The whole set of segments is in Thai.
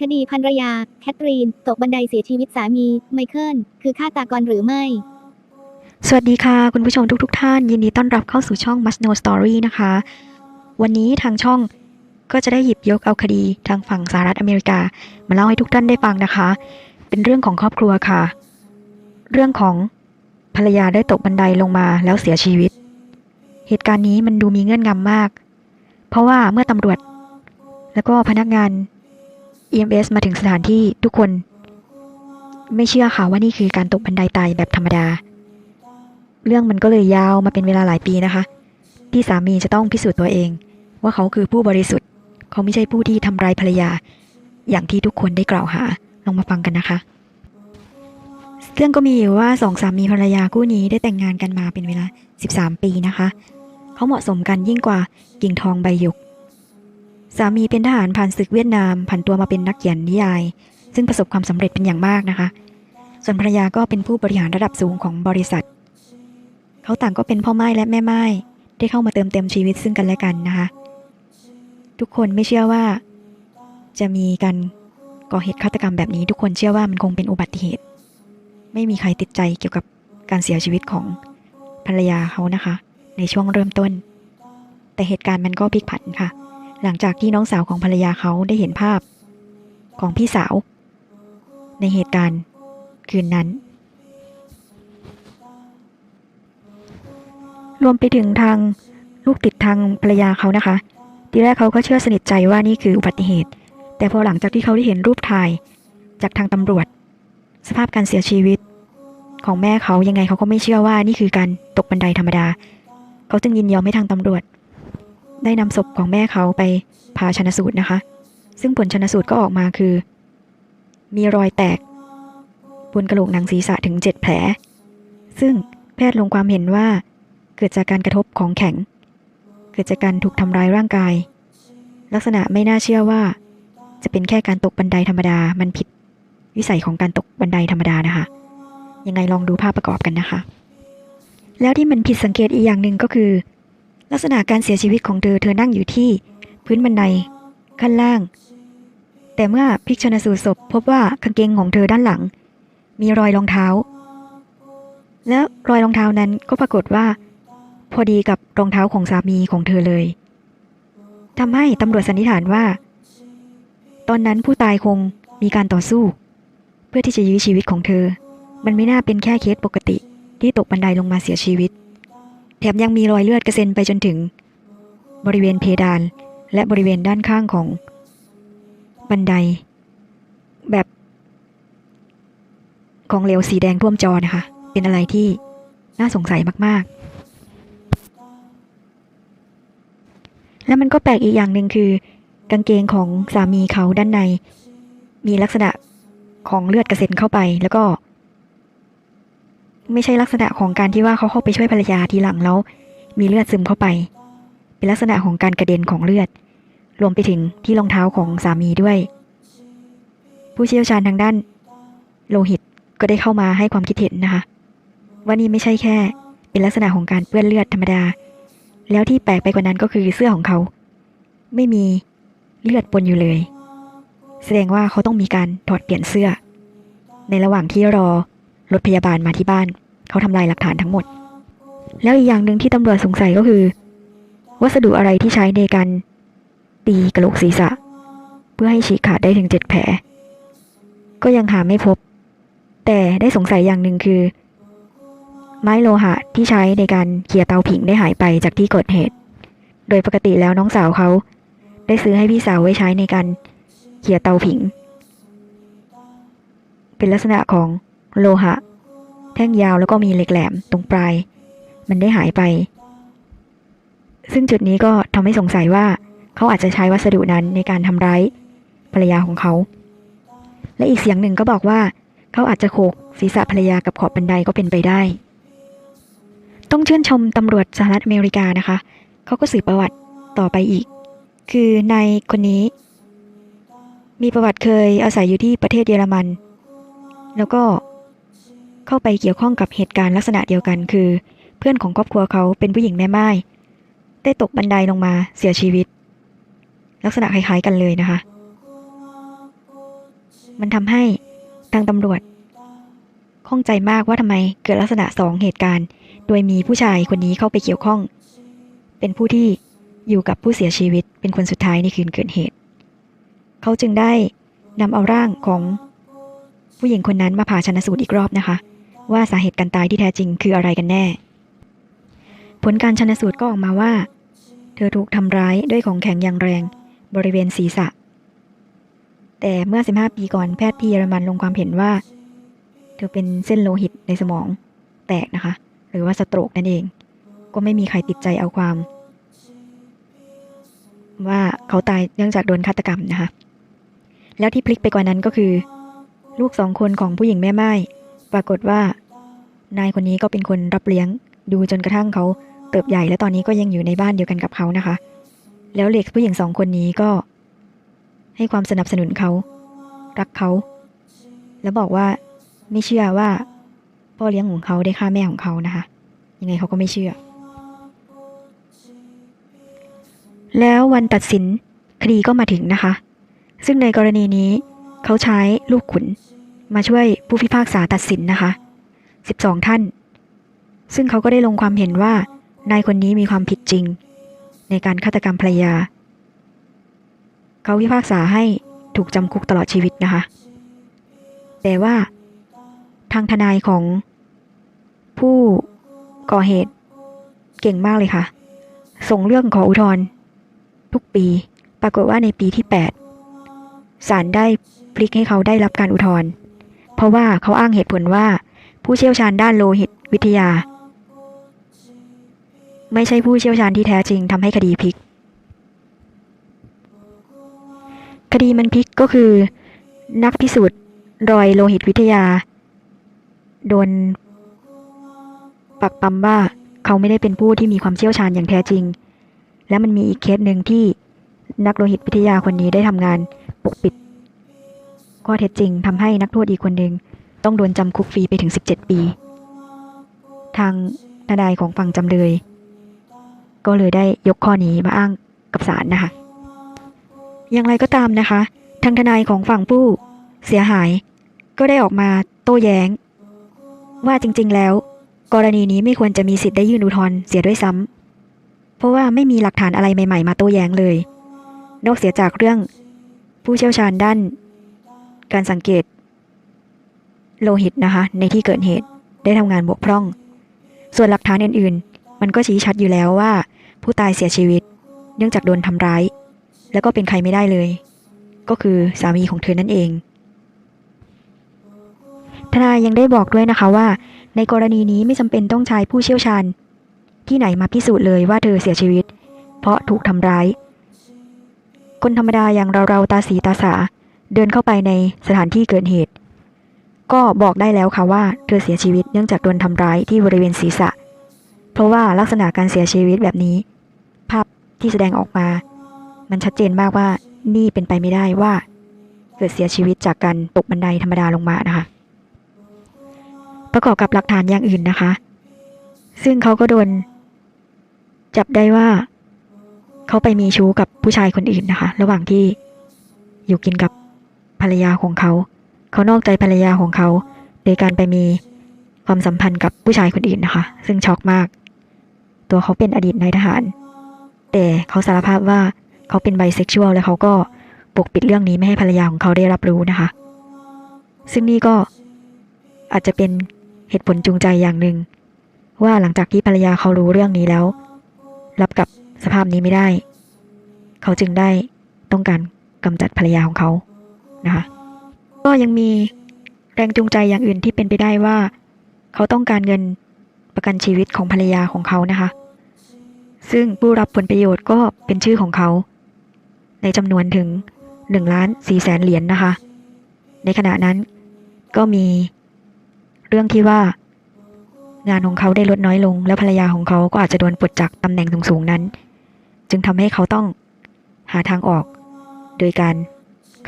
คดีภรรยา แคทรีน ตกบันไดเสียชีวิตสามี ไมเคิล คือฆาตกรหรือไม่ สวัสดีค่ะ คุณผู้ชมทุกๆทท่าน ยินดีต้อนรับเข้าสู่ช่อง Must Know Story นะคะ วันนี้ทางช่องก็จะได้หยิบยกเอาคดีทางฝั่งสหรัฐอเมริกา มาเล่าให้ทุกท่านได้ฟังนะคะ เป็นเรื่องของครอบครัวค่ะ เรื่องของภรรยาได้ตกบันไดลงมาแล้วเสียชีวิต เหตุการณ์นี้มันดูมีเงื่อนงำมาก เพราะว่าเมื่อตำรวจ แล้วก็พนักงาน EMS มาถึงสถานที่ทุกคน ไม่เชื่อค่ะว่านี่คือการตกบันไดตายแบบธรรมดา เรื่องมันก็เลยยาวมาเป็นเวลาหลายปีนะคะ ที่สามีจะต้องพิสูจน์ตัวเอง ว่าเขาคือผู้บริสุทธิ์ เขาไม่ใช่ผู้ที่ทำร้ายภรรยา อย่างที่ทุกคนได้กล่าวหาลองมาฟังกันนะคะเรื่องก็มีอยู่ว่าสองสามีภรรยาคู่นี้ได้แต่งงานกันมาเป็นเวลา 13 ปีนะคะ เขาเหมาะสมกันยิ่งกว่ากิ่งทองใบหยก สามีเป็นทหารผ่านศึกเวียดนามผันตัวมาเป็นนักเขียนนิยาย ซึ่งประสบความสำเร็จเป็นอย่างมากนะคะ ส่วนภรรยาก็เป็นผู้บริหารระดับสูงของบริษัท เขาต่างก็เป็นพ่อไม้และแม่ไม้ได้เข้ามาเติมเต็มชีวิตซึ่งกันและกันนะคะ ทุกคนไม่เชื่อว่า จะมีการก่อเหตุฆาตกรรมแบบนี้ ทุกคนเชื่อว่ามันคงเป็นอุบัติเหตุ ไม่มีใครติดใจเกี่ยวกับการเสียชีวิตของภรรยาเขานะคะ ในช่วงเริ่มต้น แต่เหตุการณ์มันก็พลิกผันค่ะ หลังจากที่น้องสาวของภรรยาเขาได้เห็นภาพของพี่สาว ในเหตุการณ์คืนนั้น รวมไปถึงทางลูกติดทางภรรยาเขานะคะ ทีแรกเขาก็เชื่อสนิทใจว่านี่คืออุบัติเหตุ แต่พอหลังจากที่เขาได้เห็นรูปถ่ายจากทางตำรวจ สภาพการเสียชีวิต ของแม่เขายังไงเขาก็ไม่เชื่อว่านี่คือการตกบันไดธรรมดา เขาจึงยินยอมให้ทางตำรวจ ได้นำศพของแม่เขาไปผ่าชนสูตรนะคะ ซึ่งผลชนสูตรก็ออกมาคือ มีรอยแตก บนกระโหลกหนังศีรษะถึง 7 แผล ซึ่งแพทย์ลงความเห็นว่าเกิดจากการกระทบของแข็ง เกิดจากการถูกทำร้ายร่างกาย ลักษณะไม่น่าเชื่อว่า จะเป็นแค่การตกบันไดธรรมดา มันผิด วิสัยของการตกบันไดธรรมดานะคะ ยังไงลองดูภาพประกอบกันนะคะ แล้วที่มันผิดสังเกตอีกอย่างหนึ่งก็คือ ลักษณะการเสียชีวิตของเธอเธอนั่งอยู่ที่ พื้นบันไดขั้นล่าง แต่เมื่อพลิกชนสูตรศพ พบว่ากางเกงของเธอด้านหลัง มีรอยรองเท้า แล้วรอยรองเท้านั้นก็ปรากฏว่า พอดีกับรองเท้าของสามีของเธอเลยทำให้ตำรวจสันนิษฐานว่า ตอนนั้นผู้ตายคงมีการต่อสู้ เพื่อที่จะยื้อชีวิตของเธอ มันไม่น่าเป็นแค่เคสปกติที่ตกบันไดลงมาเสียชีวิต แถมยังมีรอยเลือดกระเซ็นไปจนถึง บริเวณเพดาน และบริเวณด้านข้างของบันได แบบของเหลวสีแดงท่วมจอนะคะ เป็นอะไรที่น่าสงสัยมากๆ แล้วมันก็แปลกอีกอย่างหนึ่งคือ กางเกงของสามีเขาด้านใน มีลักษณะของเลือดกระเซ็นเข้าไปแล้วก็ ไม่ใช่ลักษณะของการที่ว่าเขาเข้าไปช่วยภรรยาทีหลังแล้ว มีเลือดซึมเข้าไป เป็นลักษณะของการกระเด็นของเลือด รวมไปถึงที่รองเท้าของสามีด้วย ผู้เชี่ยวชาญทางด้าน โลหิตก็ได้เข้ามาให้ความคิดเห็นนะคะ ว่านี่ไม่ใช่แค่ เป็นลักษณะของการเปื้อนเลือดธรรมดา แล้วที่แปลกไปกว่านั้นก็คือเสื้อของเขา ไม่มีเลือดปนอยู่เลย แสดงว่าเขาต้องมีการถอดเปลี่ยนเสื้อ ในระหว่างที่รอ รถพยาบาลมาที่บ้าน เขาทำลายหลักฐานทั้งหมด แล้วอีกอย่างหนึ่งที่ตำรวจสงสัยก็คือ วัสดุอะไรที่ใช้ในการตีกระโหลกศีรษะ เพื่อให้ฉีกขาดได้ถึงเจ็ดแผล ก็ยังหาไม่พบ แต่ได้สงสัยอย่างหนึ่งคือ ไม้โลหะที่ใช้ในการเขี่ยเตาผิงได้หายไปจากที่เกิดเหตุ โดยปกติแล้วน้องสาวเขา ได้ซื้อให้พี่สาวไว้ใช้ในการเขี่ยเตาผิง เป็นลักษณะของ โลหะ แท่งยาวแล้วก็มีเหล็กแหลมตรงปลาย มันได้หายไป ซึ่งจุดนี้ก็ทำให้สงสัยว่าเขาอาจจะใช้วัสดุนั้นในการทำร้ายภรรยาของเขา และอีกเสียงหนึ่งก็บอกว่า เขาอาจจะโขกศีรษะภรรยากับขอบบันไดก็เป็นไปได้ ต้องชื่นชมตำรวจสหรัฐอเมริกานะคะ เขาก็สืบประวัติต่อไปอีก คือนายคนนี้ มีประวัติเคยอาศัยอยู่ที่ประเทศเยอรมัน แล้วก็ เข้าไปเกี่ยวข้องกับเหตุการณ์ลักษณะเดียวกันคือ เพื่อนของครอบครัวเขาเป็นผู้หญิงแม่ไม้ได้ตกบันไดลงมาเสียชีวิต ลักษณะคล้ายๆกันเลยนะคะ มันทำให้ทางตำรวจข้องใจมากว่าทำไมเกิดลักษณะสองเหตุการณ์ โดยมีผู้ชายคนนี้เข้าไปเกี่ยวข้อง เป็นผู้ที่อยู่กับผู้เสียชีวิต เป็นคนสุดท้ายในคืนเกิดเหตุ เขาจึงได้นำเอาร่างของผู้หญิงคนนั้นมาผ่าชนสูตรอีกรอบนะคะ ว่าสาเหตุการตายที่แท้จริงคืออะไรกันแน่ ผลการชนสูตรก็ออกมาว่า เธอถูกทำร้ายด้วยของแข็งอย่างแรง บริเวณศีรษะ แต่เมื่อ 15 ปีก่อนแพทย์ที่เยอรมันลงความเห็นว่า เธอเป็นเส้นโลหิตในสมอง แตกนะคะ หรือว่าสโตรกนั่นเอง ก็ไม่มีใครติดใจเอาความ ว่าเขาตายเนื่องจากโดนฆาตกรรมนะคะ แล้วที่พลิกไปกว่านั้นก็คือ ลูกสองคนของผู้หญิงแม่ไม้ ปรากฏว่านายคนนี้ก็เป็นคนรับเลี้ยงดูจนกระทั่งเขาเติบใหญ่ และตอนนี้ก็ยังอยู่ในบ้านเดียวกันกับเขานะคะ แล้วเด็กผู้หญิงสองคนนี้ก็ ให้ความสนับสนุนเขารักเขา แล้วบอกว่าไม่เชื่อว่าพ่อเลี้ยงของเขาได้ฆ่าแม่ของเขานะคะ ยังไงเขาก็ไม่เชื่อ แล้ววันตัดสินคดีก็มาถึงนะคะ ซึ่งในกรณีนี้เขาใช้ลูกขุน มาช่วยผู้พิพากษาตัดสินนะคะ 12 ท่าน ซึ่งเขาก็ได้ลงความเห็นว่านายคนนี้มีความผิดจริง ในการฆาตกรรมภรรยา เขาพิพากษาให้ถูกจำคุกตลอดชีวิตนะคะ แต่ว่า ทางทนายของผู้ก่อเหตุเก่งมากเลยค่ะ ส่งเรื่องขออุทธรณ์ทุกปี ปรากฏว่าในปีที่ 8ศาลได้พลิกให้เขาได้รับการอุทธรณ์ เพราะว่าเขาอ้างเหตุผลว่า ผู้เชี่ยวชาญด้านโลหิตวิทยา ไม่ใช่ผู้เชี่ยวชาญที่แท้จริงทำให้คดีพลิก คดีมันพลิกก็คือ นักพิสูจน์รอยโลหิตวิทยา โดน ปักปั๊มว่าเขาไม่ได้เป็นผู้ที่มีความเชี่ยวชาญอย่างแท้จริง และมันมีอีกเคสหนึ่งที่นักโลหิตวิทยาคนนี้ได้ทำงานปกปิด ข้อเท็จจริงทำให้นักโทษอีกคนหนึ่งต้องโดนจำคุกฟรีไปถึง 17 ปี ทางทนายของฝั่งจำเลย ก็เลยได้ยกข้อนี้มาอ้างกับศาลนะคะ อย่างไรก็ตามนะคะ ทางทนายของฝั่งผู้เสียหาย ก็ได้ออกมาโต้แย้ง ว่าจริง ๆ แล้ว กรณีนี้ไม่ควรจะมีสิทธิ์ได้ยื่นอุทธรณ์เสียด้วยซ้ำเพราะว่าไม่มีหลักฐานอะไรใหม่ ๆ มาโต้แย้งเลย นอกเสียจากเรื่องผู้เชี่ยวชาญด้าน การสังเกต โลหิตนะคะ ในที่เกิดเหตุได้ทำงานบกพร่อง ส่วนหลักฐานอื่นๆ มันก็ชี้ชัดอยู่แล้วว่า ผู้ตายเสียชีวิต เนื่องจากโดนทำร้าย แล้วก็เป็นใครไม่ได้เลย ก็คือสามีของเธอนั่นเอง ทนายยังได้บอกด้วยนะคะว่า ในกรณีนี้ไม่จำเป็นต้องใช้ผู้เชี่ยวชาญ ที่ไหนมาพิสูจน์เลยว่าเธอเสียชีวิต เพราะถูกทำร้าย คนธรรมดาอย่างเราๆตาสีตาสา เดินเข้าไปในสถานที่เกิดเหตุ ก็บอกได้แล้วค่ะว่าเธอเสียชีวิตเนื่องจากโดนทำร้ายที่บริเวณศีรษะ เพราะว่าลักษณะการเสียชีวิตแบบนี้ ภาพที่แสดงออกมา มันชัดเจนมากว่านี่เป็นไปไม่ได้ว่า เกิดเสียชีวิตจากการตกบันไดธรรมดาลงมานะคะ ประกอบกับหลักฐานอย่างอื่นนะคะ ซึ่งเขาก็โดน จับได้ว่าเขาไปมีชู้กับผู้ชายคนอื่นนะคะ ระหว่างที่อยู่กินกับ ภรรยาของเขา เขานอกใจภรรยาของเขา โดยการไปมีความสัมพันธ์กับผู้ชายคนอื่นนะคะ ซึ่งช็อกมาก ตัวเขาเป็นอดีตนายทหาร แต่เขาสารภาพว่าเขาเป็นไบเซ็กชวลและเขาก็ปกปิดเรื่องนี้ไม่ให้ภรรยาของเขาได้รับรู้นะคะ ซึ่งนี่ก็อาจจะเป็นเหตุผลจูงใจอย่างหนึ่ง ว่าหลังจากที่ภรรยาเขารู้เรื่องนี้แล้ว รับกับสภาพนี้ไม่ได้ เขาจึงได้ต้องการกำจัดภรรยาของเขา นะคะ ก็ยังมีแรงจูงใจอย่างอื่นที่เป็นไปได้ว่า เขาต้องการเงินประกันชีวิตของภรรยาของเขานะคะ ซึ่งผู้รับผลประโยชน์ก็เป็นชื่อของเขา ในจำนวนถึง1ล้าน4แสนเหรียญนนะคะ ในขณะนั้นก็มีเรื่องที่ว่างานของเขาได้ลดน้อยลง และภรรยาของเขาก็อาจจะโดนปลดจากตำแหน่งสูงๆนั้น จึงทำให้เขาต้องหาทางออก โดยการ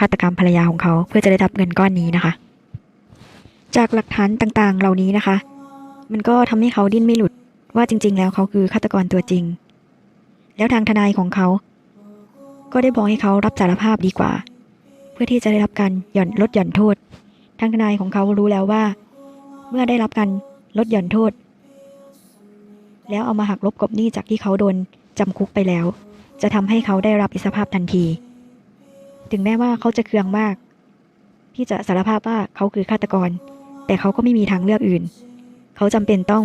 ฆาตกรรมภรรยาของเขาเพื่อจะได้รับเงินก้อนนี้นะคะ จากหลักฐานต่างๆ เหล่านี้นะคะ มันก็ทำให้เขาดิ้นไม่หลุดว่าจริง ๆ แล้วเขาคือฆาตกรตัวจริง แล้วทางทนายของเขา ก็ได้บอกให้เขารับสารภาพดีกว่า เพื่อที่จะได้รับการหย่อนลดหย่อนโทษ ทางทนายของเขารู้แล้วว่า เมื่อได้รับการลดหย่อนโทษ แล้วเอามาหักลบกบหนี้จากที่เขาโดนจำคุกไปแล้ว จะทำให้เขาได้รับอิสรภาพทันที ถึงแม้ว่าเขาจะเคืองมาก ที่จะสารภาพว่าเขาคือฆาตกร แต่เขาก็ไม่มีทางเลือกอื่น เขาจำเป็นต้อง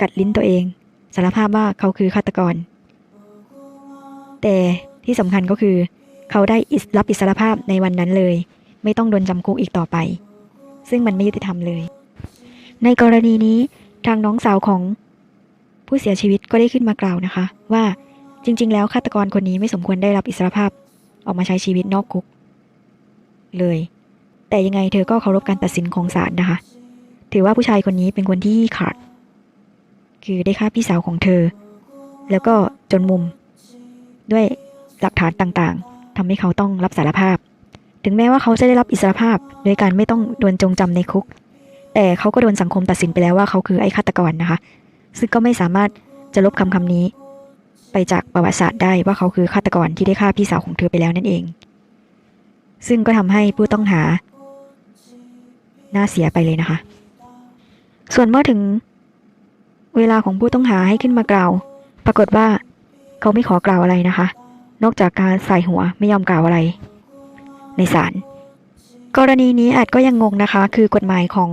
กัดลิ้นตัวเอง สารภาพว่าเขาคือฆาตกร แต่ที่สำคัญก็คือ เขาได้อิสรับอิสรภาพในวันนั้นเลย ไม่ต้องโดนจำคุกอีกต่อไป ซึ่งมันไม่ยุติธรรมเลย ในกรณีนี้ทางน้องสาวของผู้เสียชีวิตก็ได้ขึ้นมากล่าวนะคะ ว่าจริง ๆ แล้วฆาตกรคนนี้ไม่สมควรได้รับอิสรภาพ ออกมาใช้ชีวิตนอกคุก เลย แต่ยังไงเธอก็เคารพการตัดสินของศาลนะคะ ถือว่าผู้ชายคนนี้เป็นคนที่ขาด คือได้ฆ่าพี่สาวของเธอ แล้วก็จนมุม ด้วยหลักฐานต่างๆทำให้เขาต้องรับสารภาพ ถึงแม้ว่าเขาจะได้รับอิสรภาพ โดยการไม่ต้องโดนจงจำในคุก แต่เขาก็โดนสังคมตัดสินไปแล้วว่าเขาคือไอ้ฆาตกรนะคะ ซึ่งก็ไม่สามารถจะลบคำคำนี้ ไปจากประวัติศาสตร์ได้ว่าเขาคือฆาตกรที่ได้ฆ่าพี่สาวของเธอไปแล้วนั่นเอง ซึ่งก็ทำให้ผู้ต้องหาน่าเสียไปเลยนะคะ ส่วนเมื่อถึงเวลาของผู้ต้องหาให้ขึ้นมากล่าว ปรากฏว่าเขาไม่ขอกล่าวอะไรนะคะ นอกจากการใส่หัวไม่ยอมกล่าวอะไร ในศาล กรณีนี้อาจก็ยังงงนะคะ คือกฎหมายของ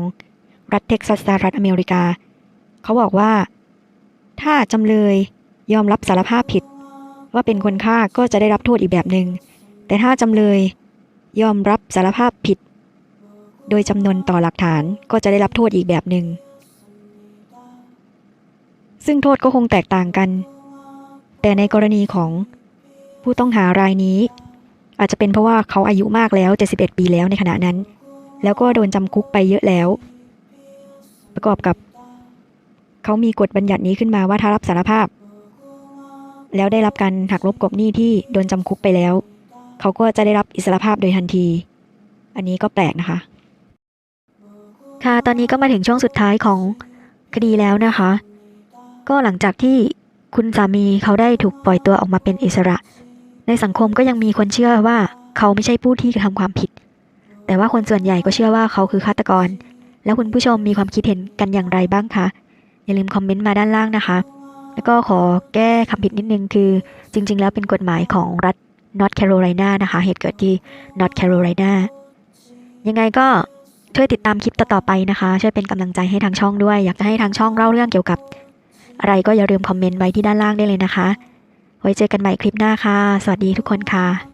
รัฐเท็กซัสสหรัฐอเมริกา เขาบอกว่า ถ้าจำเลย ยอมรับสารภาพผิด ว่าเป็นคนฆ่าก็จะได้รับโทษอีกแบบหนึง่งแต่ถ้าจำเลยยอมรับสารภาพผิด โดยจำนวนต่อหลักฐานก็จะได้รับโทษอีกแบบหนึง่งซึ่งโทษก็คงแตกต่างกัน แต่ในกรณีของผู้ต้องหารายนี้ อาจจะเป็นเพราะว่าเขาอายุมากแล้ว 71 ปีแล้วในขณะนั้น แล้วก็โดนจำคุกไปเยอะแล้ว ประกอบกับ เขามีกฎบัญญัตินี้ขึ้นมาว่าถ้ารับสารภาพ แล้วได้รับการหักลบกบหนี้ที่โดนจำคุกไปแล้ว เขาก็จะได้รับอิสรภาพโดยทันที อันนี้ก็แปลกนะคะ ค่ะตอนนี้ก็มาถึงช่วงสุดท้ายของคดีแล้วนะคะ ก็หลังจากที่คุณสามีเขาได้ถูกปล่อยตัวออกมาเป็นอิสระ ในสังคมก็ยังมีคนเชื่อว่าเขาไม่ใช่ผู้ที่กระทำความผิด แต่ว่าคนส่วนใหญ่ก็เชื่อว่าเขาคือฆาตกร แล้วคุณผู้ชมมีความคิดเห็นกันอย่างไรบ้างคะอย่าลืมคอมเมนต์มาด้านล่างนะคะ แล้วก็ขอแก้คำผิดนิดนึงคือจริง ๆ แล้วเป็นกฎหมายของรัฐนอร์ทแคโรไลนานะคะ เหตุเกิดที่นอร์ทแคโรไลนายังไงก็ช่วยติดตามคลิปต่อๆไปนะคะ ช่วยเป็นกำลังใจให้ทางช่องด้วย อยากจะให้ทางช่องเล่าเรื่องเกี่ยวกับ อะไรก็อย่าลืมคอมเมนต์ไว้ที่ด้านล่างได้เลยนะคะ ไว้เจอกันใหม่คลิปหน้าค่ะ สวัสดีทุกคนค่ะ